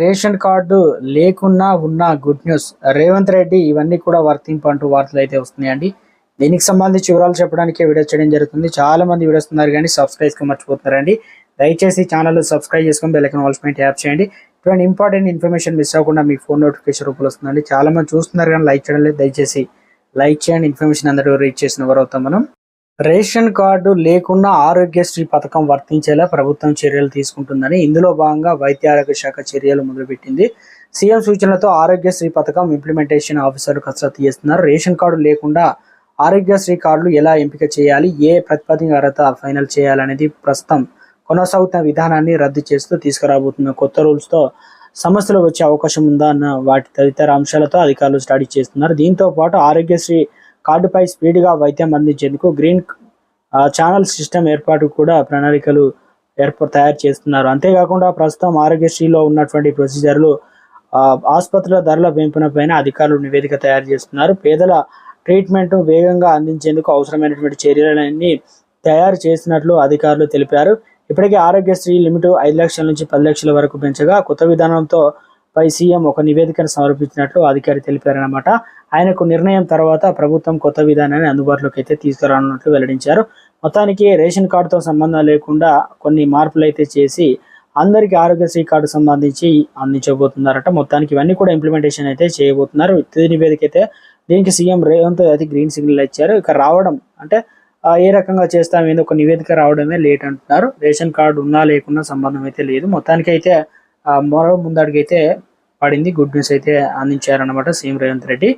Ration card లేకున్నా ఉన్న good news. Revanth Reddy ఇవన్నీ కూడా వర్తింపు అంటూ వార్తలు అయితే వస్తున్నాయండి. దీనికి సంబంధించి వివరాలు చెప్పడానికి వీడియో చేయడం జరుగుతుంది. చాలా మంది వీడియోస్ ఉన్నారు కానీ సబ్స్క్రైబ్కి మర్చిపోతున్నారండి. దయచేసి ఛానల్ సబ్స్క్రైబ్ చేసుకొని బెల్లైకన్ వాల్స్మెంట్ యాప్ చేయండి. ఇటువంటి ఇంపార్టెంట్ ఇన్ఫర్మేషన్ మిస్ అవ్వకుండా మీ ఫోన్ నోటిఫికేషన్ రూపంలో వస్తుందండి. చాలా మంది చూస్తున్నారు కానీ లైక్ చేయడం లేదు. దయచేసి లైక్ చేయండి. ఇన్ఫర్మేషన్ అందరూ రీచ్ చేసిన వారు అవుతాం మనం. రేషన్ కార్డు లేకుండా ఆరోగ్యశ్రీ పథకం వర్తించేలా ప్రభుత్వం చర్యలు తీసుకుంటుందని ఇందులో భాగంగా వైద్య ఆరోగ్య శాఖ చర్యలు మొదలుపెట్టింది. సీఎం సూచనలతో ఆరోగ్యశ్రీ పథకం ఇంప్లిమెంటేషన్ ఆఫీసర్ కసరత్తు చేస్తున్నారు. రేషన్ కార్డు లేకుండా ఆరోగ్యశ్రీ కార్డులు ఎలా ఎంపిక చేయాలి? ఏ ప్రతిపాదిక అర్హత ఫైనల్ చేయాలనేది ప్రస్తుతం కొనసాగుతున్న విధానాన్ని రద్దు చేస్తూ తీసుకురాబోతున్న కొత్త రూల్స్తో సమస్యలు వచ్చే అవకాశం ఉందా అన్న వాటి తదితర అంశాలతో అధికారులు స్టడీ చేస్తున్నారు. దీంతో పాటు ఆరోగ్యశ్రీ కార్డుపై స్పీడ్గా వైద్యం అందించేందుకు గ్రీన్ ఛానల్ సిస్టమ్ ఏర్పాటు కూడా ప్రణాళికలు ఏర్పాటు తయారు చేస్తున్నారు. అంతేకాకుండా ప్రస్తుతం ఆరోగ్యశ్రీలో ఉన్నటువంటి ప్రొసీజర్లు ఆసుపత్రుల ధరల పెంపున పైన అధికారులు నివేదిక తయారు చేస్తున్నారు. పేదల ట్రీట్మెంట్ వేగంగా అందించేందుకు అవసరమైనటువంటి చర్యలన్నీ తయారు చేసినట్లు అధికారులు తెలిపారు. ఇప్పటికే ఆరోగ్యశ్రీ లిమిట్ ఐదు లక్షల నుంచి పది లక్షల వరకు పెంచగా కొత్త విధానంతో పై సీఎం ఒక నివేదికను సమర్పించినట్లు అధికారి తెలిపారన్నమాట. ఆయనకు నిర్ణయం తర్వాత ప్రభుత్వం కొత్త విధానాన్ని అందుబాటులోకి అయితే తీసుకురానున్నట్లు వెల్లడించారు. మొత్తానికి రేషన్ కార్డుతో సంబంధం లేకుండా కొన్ని మార్పులు అయితే చేసి అందరికీ ఆరోగ్యశ్రీ కార్డు సంబంధించి అందించబోతున్నారట. మొత్తానికి ఇవన్నీ కూడా ఇంప్లిమెంటేషన్ అయితే చేయబోతున్నారు. తుది నివేదిక అయితే దీనికి సీఎం రేవంత్ అయితే గ్రీన్ సిగ్నల్ ఇచ్చారు. ఇక రావడం అంటే ఏ రకంగా చేస్తాం ఏందో ఒక నివేదిక రావడమే లేట్ అంటున్నారు. రేషన్ కార్డు ఉన్నా లేకున్నా సంబంధం అయితే లేదు. మొత్తానికి అయితే మరో ముందడుగైతే పడింది. గుడ్ న్యూస్ అయితే అందించారన్నమాట సీఎం రేవంత్ రెడ్డి.